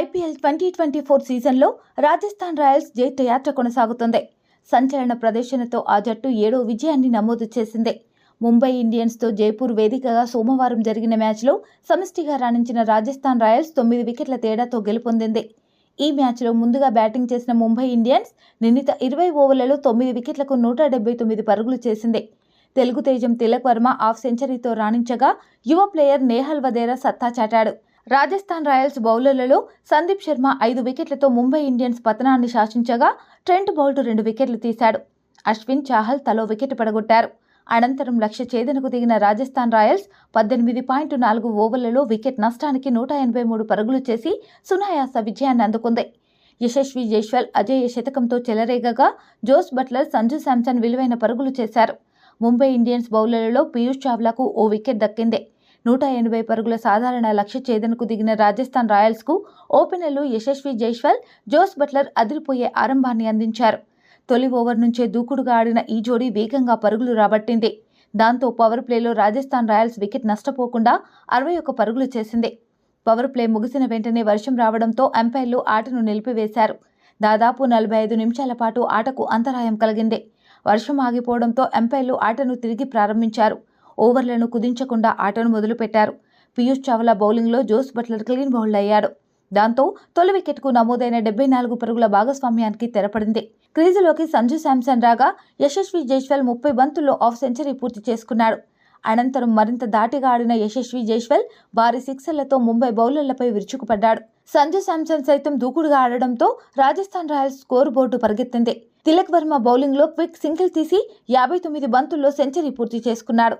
IPL twenty twenty four సీజన్లో Rajasthan Royals జైత్రయాత్ర కొనసాగుతుంది. సంచలన ప్రదర్శనతో ఆ జట్టు ఏడో విజయాన్ని నమోదు చేసింది. ముంబై ఇండియన్స్తో జైపూర్ వేదికగా సోమవారం జరిగిన మ్యాచ్లో సమిష్టిగా రాణించిన రాజస్థాన్ రాయల్స్ తొమ్మిది వికెట్ల తేడాతో గెలుపొందింది. ఈ మ్యాచ్లో ముందుగా బ్యాటింగ్ చేసిన ముంబై ఇండియన్స్ నిర్ణీత ఇరవై ఓవర్లలో తొమ్మిది వికెట్లకు నూట డెబ్బై తొమ్మిది పరుగులు చేసింది. తెలుగు తేజం తిలక్ వర్మ హాఫ్ సెంచరీతో రాణించగా యువ ప్లేయర్ నేహల్ వదేరా సత్తా చాటాడు. రాజస్థాన్ రాయల్స్ బౌలర్లలో సందీప్ శర్మ ఐదు వికెట్లతో ముంబై ఇండియన్స్ పతనాన్ని శాసించగా ట్రెంట్ బౌల్ట్ రెండు వికెట్లు తీశాడు. అశ్విన్ చాహల్ తలో వికెట్ పడగొట్టారు. అనంతరం లక్ష్య ఛేదనకు దిగిన రాజస్థాన్ రాయల్స్ పద్దెనిమిది పాయింట్ నాలుగు ఓవర్లలో వికెట్ నష్టానికి నూట ఎనభై మూడు పరుగులు చేసి సునాయాస విజయాన్ని అందుకుంది. యశస్వి జైష్వాల్ అజేయ శతకంతో చెలరేగగా జోస్ బట్లర్ సంజు శాంసన్ విలువైన పరుగులు చేశారు. ముంబై ఇండియన్స్ బౌలర్లలో పీయూష్ చావ్లాకు ఓ వికెట్ దక్కింది. నూట ఎనభై పరుగుల సాధారణ లక్ష్య ఛేదనకు దిగిన రాజస్థాన్ రాయల్స్కు ఓపెనర్లు యశస్వి జైస్వాల్ జోస్ బట్లర్ అదిరిపోయే ఆరంభాన్ని అందించారు. తొలి ఓవర్ నుంచే దూకుడుగా ఆడిన ఈ జోడీ వేగంగా పరుగులు రాబట్టింది. దాంతో పవర్ ప్లేలో రాజస్థాన్ రాయల్స్ వికెట్ నష్టపోకుండా అరవై ఒక్క పరుగులు చేసింది. పవర్ ప్లే ముగిసిన వెంటనే వర్షం రావడంతో అంపైర్లు ఆటను నిలిపివేశారు. దాదాపు నలభై ఐదు నిమిషాల పాటు ఆటకు అంతరాయం కలిగింది. వర్షం ఆగిపోవడంతో అంపైర్లు ఆటను తిరిగి ప్రారంభించారు. ఓవర్లను కుదించకుండా ఆటను మొదలుపెట్టారు. పీయూష్ చావ్లా బౌలింగ్లో జోస్ బట్లర్ క్లీన్ బౌల్డ్ అయ్యాడు. దాంతో తొలి వికెట్కు నమోదైన డెబ్బై నాలుగు పరుగుల భాగస్వామ్యానికి తెరపడింది. క్రీజులోకి సంజు శాంసన్ రాగా యశస్వి జైష్వల్ ముప్పై బంతుల్లో ఆఫ్ సెంచరీ పూర్తి చేసుకున్నాడు. అనంతరం మరింత దాటిగా ఆడిన యశస్వి జైష్వల్ భారీ సిక్సర్లతో ముంబై బౌలర్లపై విరుచుకుపడ్డాడు. సంజు శాంసన్ సైతం దూకుడుగా ఆడడంతో రాజస్థాన్ రాయల్స్ స్కోర్ బోర్డు పరిగెత్తింది. తిలక్ వర్మ బౌలింగ్లో క్విక్ సింగిల్ తీసి యాభై తొమ్మిది బంతుల్లో సెంచరీ పూర్తి చేసుకున్నాడు.